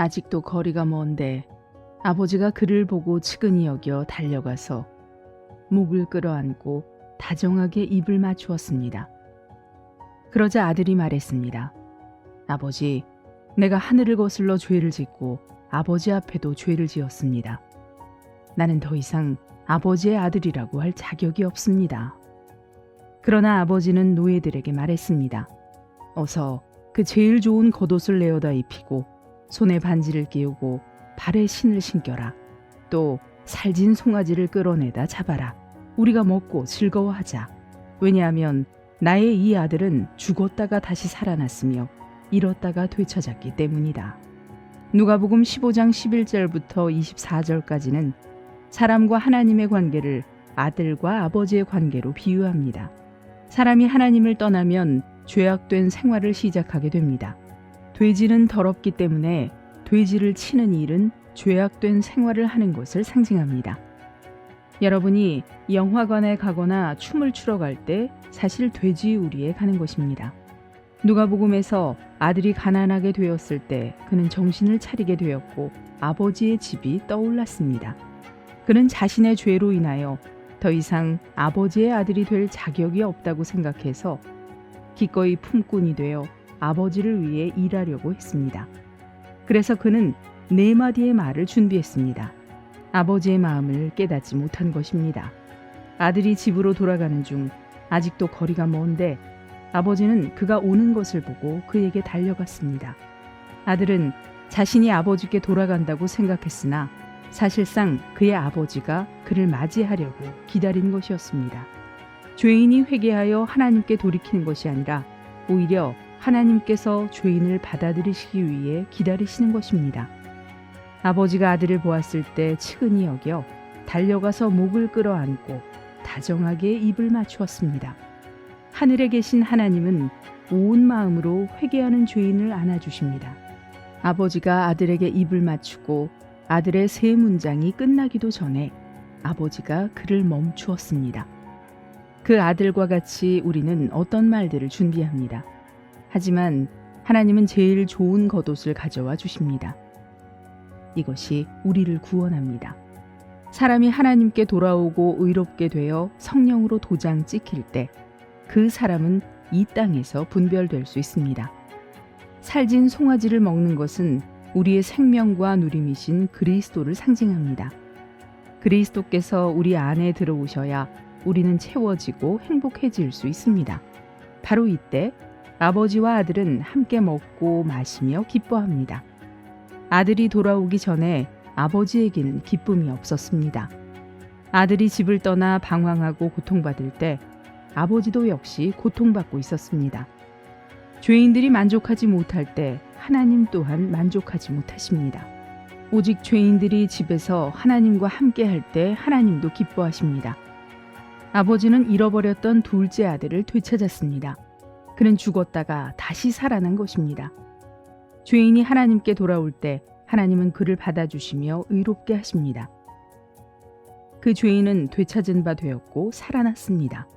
아직도 거리가 먼데 아버지가 그를 보고 측은히 여겨 달려가서 목을 끌어안고 다정하게 입을 맞추었습니다. 그러자 아들이 말했습니다. 아버지, 내가 하늘을 거슬러 죄를 짓고 아버지 앞에도 죄를 지었습니다. 나는 더 이상 아버지의 아들이라고 할 자격이 없습니다. 그러나 아버지는 노예들에게 말했습니다. 어서 그 제일 좋은 겉옷을 내어다 입히고 손에 반지를 끼우고 발에 신을 신겨라. 또 살진 송아지를 끌어내다 잡아라. 우리가 먹고 즐거워하자. 왜냐하면 나의 이 아들은 죽었다가 다시 살아났으며 잃었다가 되찾았기 때문이다. 누가복음 15장 11절부터 24절까지는 사람과 하나님의 관계를 아들과 아버지의 관계로 비유합니다. 사람이 하나님을 떠나면 죄악된 생활을 시작하게 됩니다. 돼지는 더럽기 때문에 돼지를 치는 일은 죄악된 생활을 하는 것을 상징합니다. 여러분이 영화관에 가거나 춤을 추러 갈 때 사실 돼지우리에 가는 것입니다. 누가복음에서 아들이 가난하게 되었을 때 그는 정신을 차리게 되었고 아버지의 집이 떠올랐습니다. 그는 자신의 죄로 인하여 더 이상 아버지의 아들이 될 자격이 없다고 생각해서 기꺼이 품꾼이 되어 아버지를 위해 일하려고 했습니다. 그래서 그는 네 마디의 말을 준비했습니다. 아버지의 마음을 깨닫지 못한 것입니다. 아들이 집으로 돌아가는 중 아직도 거리가 먼데 아버지는 그가 오는 것을 보고 그에게 달려갔습니다. 아들은 자신이 아버지께 돌아간다고 생각했으나 사실상 그의 아버지가 그를 맞이하려고 기다린 것이었습니다. 죄인이 회개하여 하나님께 돌이키는 것이 아니라 오히려 하나님께서 죄인을 받아들이시기 위해 기다리시는 것입니다. 아버지가 아들을 보았을 때 측은히 여겨 달려가서 목을 끌어안고 다정하게 입을 맞추었습니다. 하늘에 계신 하나님은 온 마음으로 회개하는 죄인을 안아주십니다. 아버지가 아들에게 입을 맞추고 아들의 세 문장이 끝나기도 전에 아버지가 그를 멈추었습니다. 그 아들과 같이 우리는 어떤 말들을 준비합니다. 하지만 하나님은 제일 좋은 겉옷을 가져와 주십니다. 이것이 우리를 구원합니다. 사람이 하나님께 돌아오고 의롭게 되어 성령으로 도장 찍힐 때 그 사람은 이 땅에서 분별될 수 있습니다. 살진 송아지를 먹는 것은 우리의 생명과 누림이신 그리스도를 상징합니다. 그리스도께서 우리 안에 들어오셔야 우리는 채워지고 행복해질 수 있습니다. 바로 이때 아버지와 아들은 함께 먹고 마시며 기뻐합니다. 아들이 돌아오기 전에 아버지에게는 기쁨이 없었습니다. 아들이 집을 떠나 방황하고 고통받을 때 아버지도 역시 고통받고 있었습니다. 죄인들이 만족하지 못할 때 하나님 또한 만족하지 못하십니다. 오직 죄인들이 집에서 하나님과 함께 할 때 하나님도 기뻐하십니다. 아버지는 잃어버렸던 둘째 아들을 되찾았습니다. 그는 죽었다가 다시 살아난 것입니다. 죄인이 하나님께 돌아올 때 하나님은 그를 받아주시며 의롭게 하십니다. 그 죄인은 되찾은 바 되었고 살아났습니다.